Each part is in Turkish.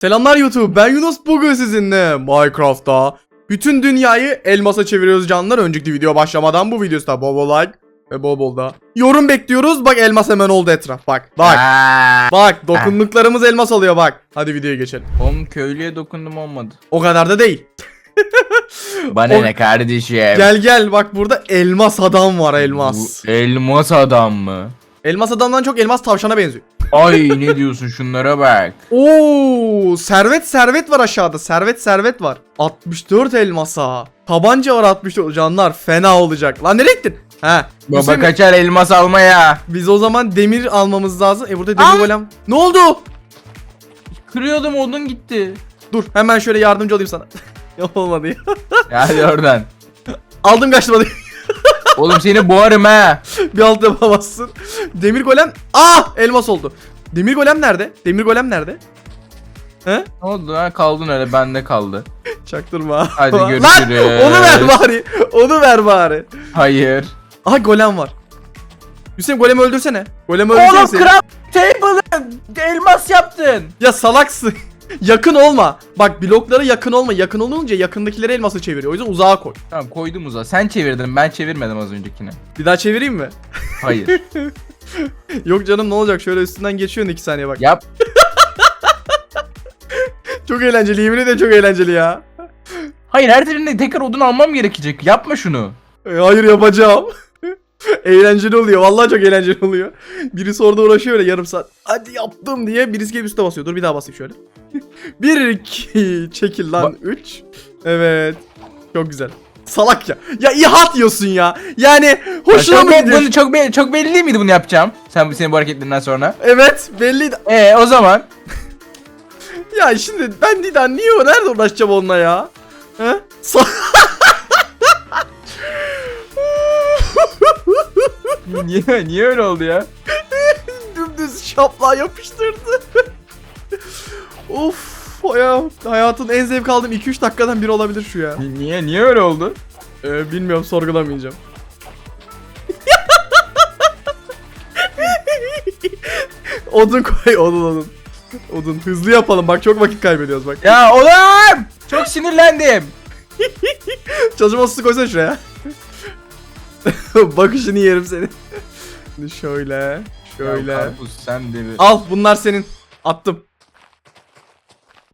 Selamlar YouTube ben Yunus. Bugün sizinle Minecraft'ta bütün dünyayı elmasa çeviriyoruz canlar. Önceki video başlamadan bu videoda bol bol like ve bol bol da yorum bekliyoruz. Bak elmas hemen oldu etraf bak bak. Bak dokunduklarımız elmas oluyor bak. Hadi videoya geçelim. Oğlum köylüye dokundum olmadı. o kadar da değil. Bana O- ne kardeşim? gel gel bak burada elmas adam var elmas. Bu elmas adam mı? Elmas adamdan çok elmas tavşana benziyor Ay ne diyorsun şunlara bak. Oo, servet servet var aşağıda. Servet servet var. 64 elmasa. Tabanca var 64. Canlar fena olacak. Lan nereye gittin? He. Baba Hüseyin, kaçar elmas almaya. Biz o zaman demir almamız lazım. E burada demir Aa! golem. Ne oldu? Kırıyordum odun gitti. Dur hemen şöyle yardımcı olayım sana. Yok olmadı ya. Hadi oradan. Aldım kaçtım hadi. Oğlum seni boğarım ha. bir alt yapamazsın. Demir golem. Ah elmas oldu. Demir golem nerede? Demir golem nerede? He? Ne oldu ha kaldın öyle bende kaldı. Çaktırma. Hadi Lan görüşürüz. onu ver bari. Onu ver bari. Hayır. Aha golem var. Hüseyin golemi öldürsene. Golemi öldürsene. Oğlum Hüseyin. craft table'ı elmas yaptın. Ya salaksın. Yakın olma. Bak bloklara yakın olma. Yakın olunca yakındakileri elması çeviriyor. O yüzden uzağa koy. Tamam koydum uzağa. Sen çevirdin ben çevirmedim az öncekini. Bir daha çevireyim mi? Hayır. Yok canım ne olacak? Şöyle üstünden geçiyorsun 2 saniye bak. Yap. Çok eğlenceli. Yemin ederim çok eğlenceli ya. Hayır her seferinde tekrar odun almam gerekecek. Yapma şunu. E, hayır yapacağım. eğlenceli oluyor. Vallahi çok eğlenceli oluyor. Birisi orada uğraşıyor öyle yarım saat. Hadi yaptım diye birisi gelip üstüne basıyor. Dur bir daha basayım şöyle. 1 2 çekil lan 3. Evet. Çok güzel. Salak ya. Ya ihat diyorsun ya. Yani hoşuna çok, mı be- gidiyor? bunu çok, be- çok belli değil miydi bunu yapacağım? Sen senin bu hareketlerinden sonra. Evet belliydi. Ee o zaman Ya şimdi ben Didan niye o nerede uğraşacağım onunla ya? He? Sa- niye niye öyle oldu ya? Dümdüz şaplığa yapıştırdı. of ya hayatın en zevk aldığım 2-3 dakikadan biri olabilir şu ya. Ni- Niye niye öyle oldu? Ee, bilmiyorum sorgulamayacağım. odun koy odun odun. Odun hızlı yapalım bak çok vakit kaybediyoruz bak. Ya oğlum! Çok sinirlendim. Çalışma masası koysana şuraya. Bakışını yerim seni. Şimdi şöyle. Şöyle. Ya karpuz sen de bir... Al bunlar senin. Attım.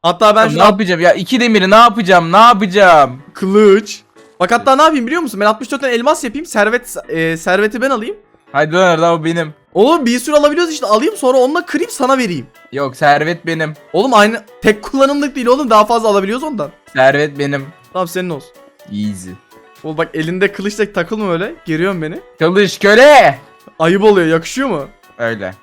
Hatta ben Ya şu ne yapacağım ya? iki demiri ne yapacağım? Ne yapacağım? kılıç. Bak hatta ne yapayım biliyor musun? Ben 64 tane elmas yapayım. Servet e, serveti ben alayım. Hadi lan orada o benim. Oğlum bir sürü alabiliyoruz işte alayım sonra onunla kırayım sana vereyim. Yok servet benim. Oğlum aynı tek kullanımlık değil oğlum daha fazla alabiliyoruz ondan. Servet benim. Tamam senin olsun. Easy. Oğlum bak elinde kılıçla takılma öyle. Geriyorsun beni. Çalış köle. Ayıp oluyor yakışıyor mu? Öyle.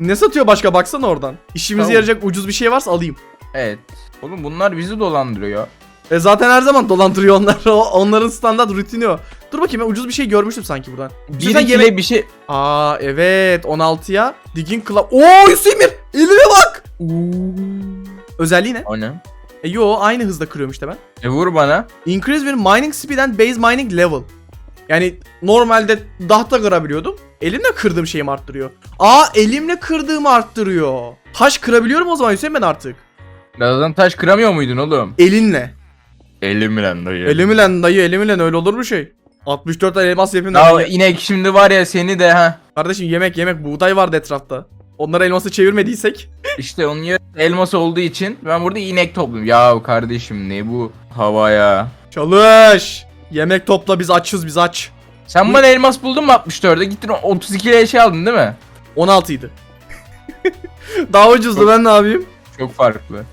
Ne satıyor başka baksana oradan. İşimize Tamam. yarayacak ucuz bir şey varsa alayım. Evet. Oğlum bunlar bizi dolandırıyor. E zaten her zaman dolandırıyor onlar. O- Onların standart rutini o. Dur bakayım ben ucuz bir şey görmüştüm sanki buradan. Bir Sen ikile yemek- bir şey... Aa evet 16'ya Digging Club. Oo Hüseyin eline bak. Özelliği ne? O ne? E yo aynı hızda kırıyorum işte ben. E vur bana. Increase bir mining speed and base mining level. Yani normalde dahta kırabiliyordum. Elimle kırdığım şeyimi arttırıyor. Aa elimle kırdığımı arttırıyor. Taş kırabiliyorum o zaman Hüseyin ben artık. Birazdan taş kıramıyor muydun oğlum? Elinle. Elimle dayı. Elimle dayı elimle öyle olur mu şey? 64 tane elmas yapayım Ya inek şimdi var ya seni de ha. Kardeşim yemek yemek buğday vardı etrafta. Onlara elması çevirmediysek. İşte onun yarısı elmas olduğu için ben burada inek topluyorum. Ya kardeşim ne bu hava ya. Çalış. Yemek topla biz açız biz aç. Sen bana elmas buldun mu 64'e? Gittin 32 şey aldın değil mi? 16 idi. Daha ucuzdu ben ne yapayım? Çok farklı.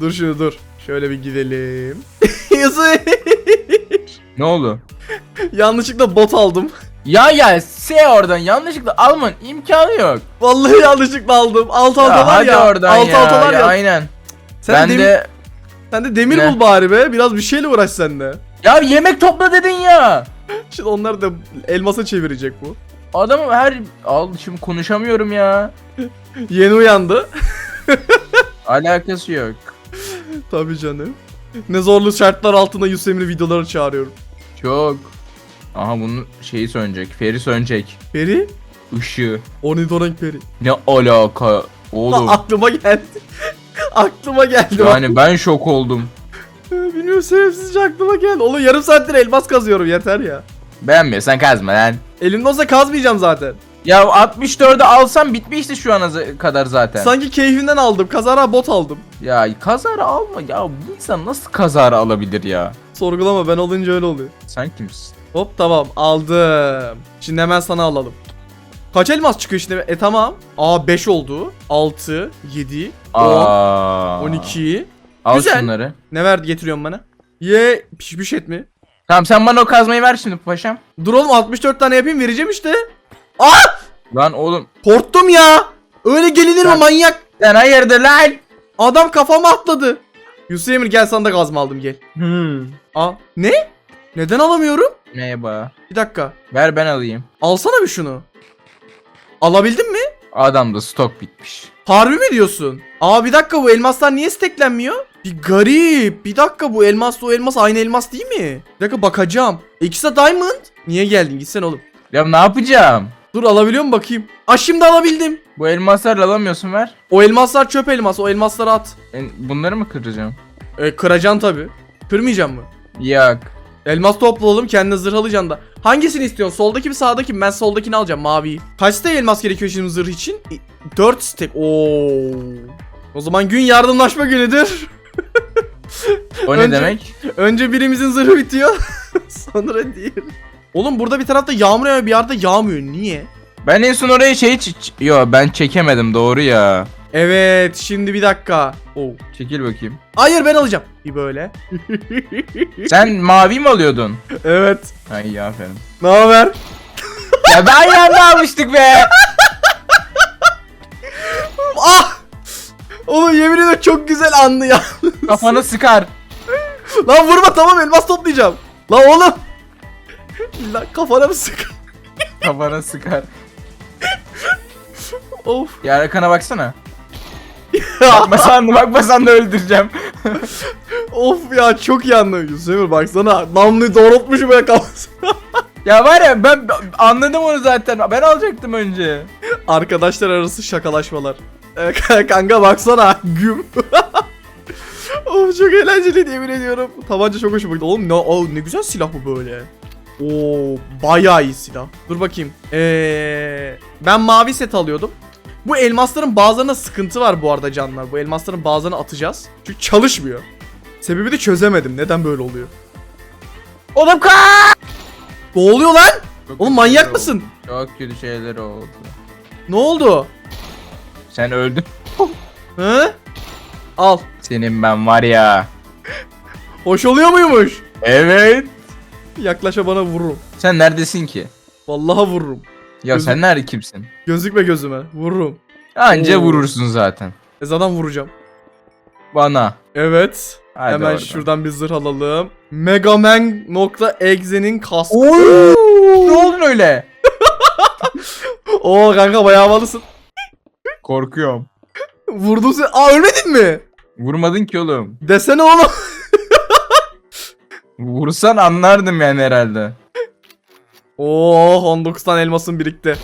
Dur şunu dur. Şöyle bir gidelim. Yazı- Ne oldu? Yanlışlıkla bot aldım. Ya ya S oradan yanlışlıkla alman imkanı yok. Vallahi yanlışlıkla aldım. Alt alta ya var hadi ya. oradan alt ya. alta var ya. ya. Aynen. Sen, ben de demir, de sen de demir Ne? bul bari be. Biraz bir şeyle uğraş sen de. ya yemek topla dedin ya. Şimdi onlar da elmasa çevirecek bu. Adamım her al şimdi konuşamıyorum ya. Yeni uyandı. Alakası yok. Tabii canım. Ne zorlu şartlar altında Yusemri videoları çağırıyorum. Çok. Aha bunun şeyi sönecek. Feri sönecek. Peri? Işığı. Ornitorenk peri. Ne alaka? Oğlum. Aklıma geldi. aklıma geldi. bak. Yani ben şok oldum. Bilmiyorum sebepsizce aklıma geldi. Oğlum yarım saattir elmas kazıyorum yeter ya. Beğenmiyorsan kazma lan. Elimde olsa kazmayacağım zaten. Ya 64'ü alsam bitmişti şu ana z- kadar zaten. Sanki keyfinden aldım. Kazara bot aldım. Ya kazara alma ya bu insan nasıl kazara alabilir ya? Sorgulama ben olunca öyle oluyor. Sen kimsin? Hop tamam aldım. Şimdi hemen sana alalım. Kaç elmas çıkıyor şimdi? E tamam. Aa 5 oldu. 6, 7, 10, Aa. 12. Al Güzel. şunları. Ne verdi getiriyorsun bana? Ye pişmiş et mi? Tamam sen bana o kazmayı ver şimdi paşam. Dur oğlum 64 tane yapayım vereceğim işte. Lan oğlum Korktum ya. Öyle gelinir mi manyak? sen hayırdır lan? Adam kafama atladı. Yusuf Emir gel sana da gazma aldım gel. Hmm. Aa ne? Neden alamıyorum? Merhaba. Bir dakika. Ver ben alayım. Alsana bir şunu. Alabildin mi? Adamda stok bitmiş. Harbi mi diyorsun? Aa bir dakika bu elmaslar niye steklenmiyor? Bir garip. Bir dakika bu elmasla o elmas aynı elmas değil mi? Bir dakika bakacağım. İkisi de diamond. Niye geldin? Gitsene oğlum. Ya ne yapacağım? Dur alabiliyor mu bakayım. Aa şimdi alabildim. Bu elmaslarla alamıyorsun ver. O elmaslar çöp elmas. O elmasları at. Ben bunları mı kıracağım? E, kıracaksın tabi. Kırmayacağım mı? Yok. Elmas toplayalım kendine zırh alacaksın da. Hangisini istiyorsun? Soldaki mi sağdaki mi? Ben soldakini alacağım maviyi. Kaç stack elmas gerekiyor şimdi zırh için? 4 stack. Oo. O zaman gün yardımlaşma günüdür. O Önce- ne demek? Önce birimizin zırhı bitiyor. Sonra diğer. Oğlum burada bir tarafta yağmur yağıyor bir yerde yağmıyor. Niye? Ben en son oraya şey ç- ç- Yo ben çekemedim doğru ya. Evet şimdi bir dakika. Oo. Çekil bakayım. Hayır ben alacağım. Bir böyle. Sen mavi mi alıyordun? Evet. Ay iyi aferin. Ne haber? ya ben yanına almıştık be. Ah! Oğlum yemin ederim çok güzel andı ya. Kafanı sıkar. Lan vurma tamam elmas toplayacağım. Lan oğlum. Lan kafana mı sık? Kafana sıkar. of. Ya arkana baksana. Bakmasan da bakmasan da öldüreceğim. of ya çok iyi anlıyor. Yusuf baksana namluyu doğrultmuş böyle kafasına. ya var ya ben anladım onu zaten. Ben alacaktım önce. Arkadaşlar arası şakalaşmalar. Ee, kanka baksana güm. of çok eğlenceli yemin ediyorum. Tabanca çok hoşuma gitti. Oğlum ne, o, ne güzel silah bu böyle. Oo bayağı iyi silah. Dur bakayım. Ee, ben mavi set alıyordum. Bu elmasların bazılarında sıkıntı var bu arada canlar. Bu elmasların bazılarını atacağız. Çünkü çalışmıyor. Sebebi de çözemedim. Neden böyle oluyor? Oğlum ka. Ne oluyor lan? Çok Oğlum manyak mısın? oldu. Çok kötü şeyler oldu. Ne oldu? Sen öldün. Hı? Al. Senin ben var ya. Hoş oluyor muymuş? Evet. Yaklaşa bana vururum. Sen neredesin ki? Vallahi vururum. Ya Gözüm- sen nerede kimsin? Gözükme gözüme. Vururum. Anca Oo. vurursun zaten. E zaten vuracağım. Bana. Evet. Hadi Hemen oradan. şuradan bir zırh alalım. Megaman.exe'nin kaskı. ne oldun öyle? Oo kanka bayağı havalısın. Korkuyorum. Vurdum seni. Aa ölmedin mi? Vurmadın ki oğlum. Desene oğlum. Vursan anlardım yani herhalde. Oo 19 tane elmasın birikti.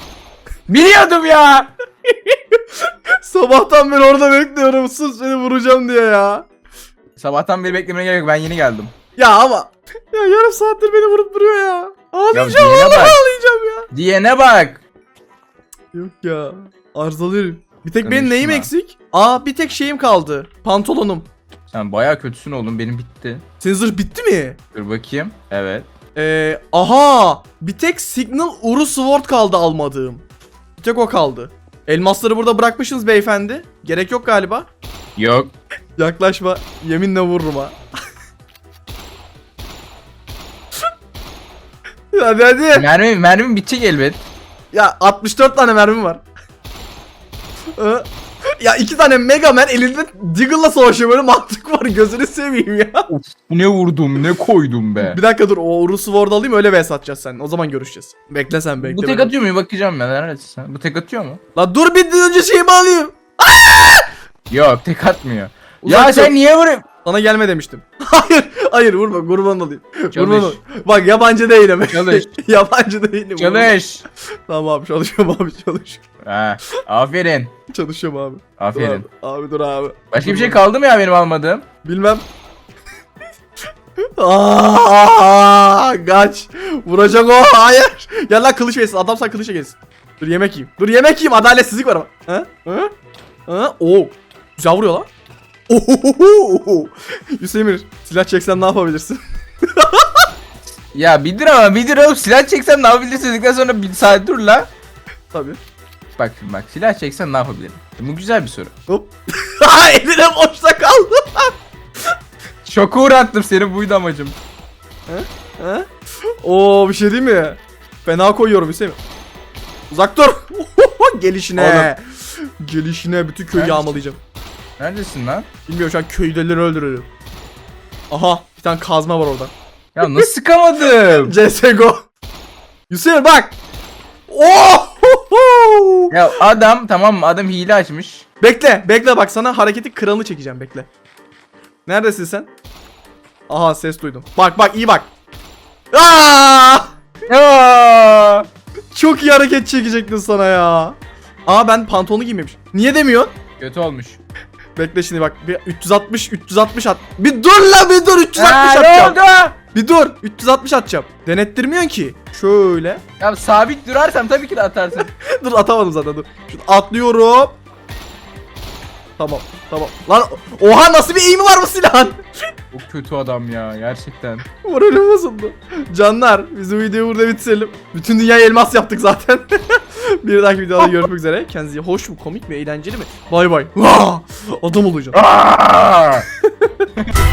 Biliyordum ya. Sabahtan beri orada bekliyorum. Sus seni vuracağım diye ya. Sabahtan beri beklemene gerek yok ben yeni geldim. Ya ama. Ya yarım saattir beni vurup duruyor ya. Ağlayacağım diyene vallahi bak. ağlayacağım ya. Diyene bak. Yok ya. Arızalıyorum. Bir tek benim neyim eksik? Aa bir tek şeyim kaldı. Pantolonum. Sen baya kötüsün oğlum benim bitti. Senin zırh bitti mi? Dur bakayım. Evet. Ee, aha! Bir tek Signal Uru Sword kaldı almadığım. Bir tek o kaldı. Elmasları burada bırakmışsınız beyefendi. Gerek yok galiba. Yok. Yaklaşma. Yeminle vururum ha. hadi hadi. Mermi, mermi bitecek elbet. Ya 64 tane mermi var. Ya iki tane Mega Man elinde Diggle'la savaşıyor böyle mantık var gözünü seveyim ya. Of, ne vurdum ne koydum be. Bir dakika dur o Uru Sword alayım öyle vs atacağız sen. O zaman görüşeceğiz. Bekle sen bekle. Bu tek atıyor mu? Bakacağım ben. Neredesin sen? Bu tek atıyor mu? La dur bir önce şeyimi alayım. Yok tek atmıyor. Uzak ya dur. sen niye vuruyorsun? Sana gelme demiştim. hayır. Hayır vurma kurban olayım. Kurban Çalış. olayım. Bak yabancı değilim. Çalış. yabancı değilim. Çalış. Tamam abi çalışıyorum abi çalışıyorum. Ha, aferin. Çalışıyorum abi. Dur Aferin. abi. Abi dur abi. Başka bir şey kaldı mı ya benim almadığım? Bilmem. Aa, kaç. Vuracak o. Hayır. Gel lan kılıç gelsin. Adam sen kılıçla gelsin. Dur yemek yiyeyim. Dur yemek yiyeyim. Adaletsizlik var ama. Ha? Ha? Ha? Oo. Güzel vuruyor lan. Ohohoho. Hüseyin silah çeksen ne yapabilirsin? Ya bir dur ama bir dur oğlum silah çeksen ne yapabilirsin dedikten sonra bir saat dur la. Tabii. Bak şimdi bak silah çeksen ne yapabilirim? Bu güzel bir soru. Hop. Eline boşta kaldı. Şoka uğrattım seni buydu amacım. Ha? Oo bir şey değil mi? Fena koyuyorum Hüseyin. Uzak dur. Gelişine. Gelişine bütün köyü yağmalayacağım. Neredesin lan? Bilmiyorum şu an köydeleri öldürüyorum. Aha bir tane kazma var orada. Ya nasıl sıkamadım? CSGO. Hüseyin bak. Oh! ya adam tamam mı adam hile açmış. Bekle bekle bak sana hareketi kralını çekeceğim bekle. Neredesin sen? Aha ses duydum. Bak bak iyi bak. Aa! Ya. Çok iyi hareket çekecektin sana ya. Aa ben pantolonu giymemişim. Niye demiyorsun? Kötü olmuş. Bekle şimdi bak. Bir 360 360 at. Bir dur la bir dur 360 Aa, ne atacağım. oldu? Bir dur 360 atacağım. Denettirmiyorsun ki. Şöyle. Ya sabit durarsam tabii ki de atarsın. dur atamadım zaten dur. Şunu atlıyorum. Tamam tamam. Lan oha nasıl bir eğimi var bu silahın? Çok kötü adam ya gerçekten. Moralim bozuldu. Canlar biz bu videoyu burada bitirelim. Bütün dünyayı elmas yaptık zaten. bir dahaki videoda görüşmek üzere. Kendinize hoş mu, komik mi, eğlenceli mi? Bay bay. Adam olacağım.